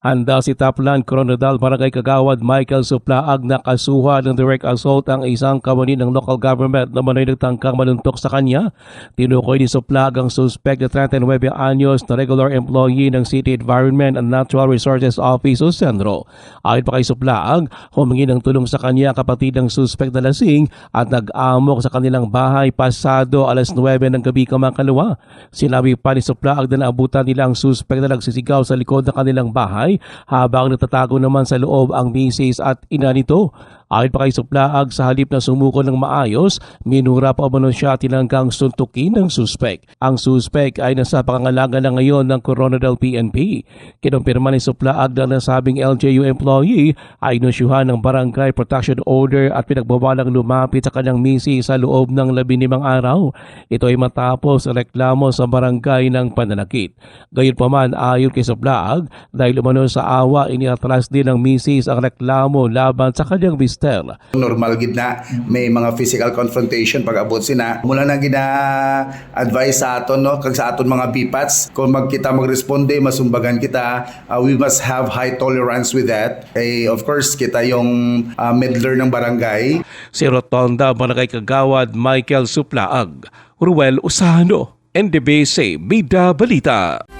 Handa si Taplan Coronadal Barangay Kagawad Michael Suplaag na kasuhan ng direct assault ang isang kawani ng local government na manoy nagtangkang manuntok sa kanya. Tinukoy ni Suplaag ang suspect na 39 anyos na regular employee ng City Environment and Natural Resources Office o Senro. Ayon pa kay Suplaag, humingi ng tulong sa kanya kapatid ng suspect na lasing at nag-amok sa kanilang bahay pasado alas 9 ng gabi kamakalawa. Sinabi pa ni Suplaag na naabutan nila ang suspect na nagsisigaw sa likod ng kanilang bahay habang natatago naman sa loob ang misis at ina nito. Ayon pa kay Suplaag sa halip na sumuko ng maayos, minura pa umano siya tinanggang suntukin ng suspect. Ang suspect ay nasa pangangalaga na ngayon ng Coronadal PNP. Kinumpirma ni Suplaag na nasabing LGU employee ay inusyuhan ng Barangay Protection Order at pinagbawalang lumapit sa kanyang misi sa loob ng labinimang araw. Ito ay matapos reklamo sa barangay ng pananakit. Gayunpaman ayon kay Suplaag dahil umano sa awa iniatras din ng misis ang reklamo laban sa kanyang mister. normal gid na may mga physical confrontation pag abot sina. Mula na gina advice sa aton no? Kag sa aton mga bipats kung magkita magresponde masumbagan kita. Uh, we must have high tolerance with that. Eh, of course kita yung uh, meddler ng barangay. Si Rotonda Barangay Kagawad Michael Suplaag, Ruel Usano, NDBC Bida Balita.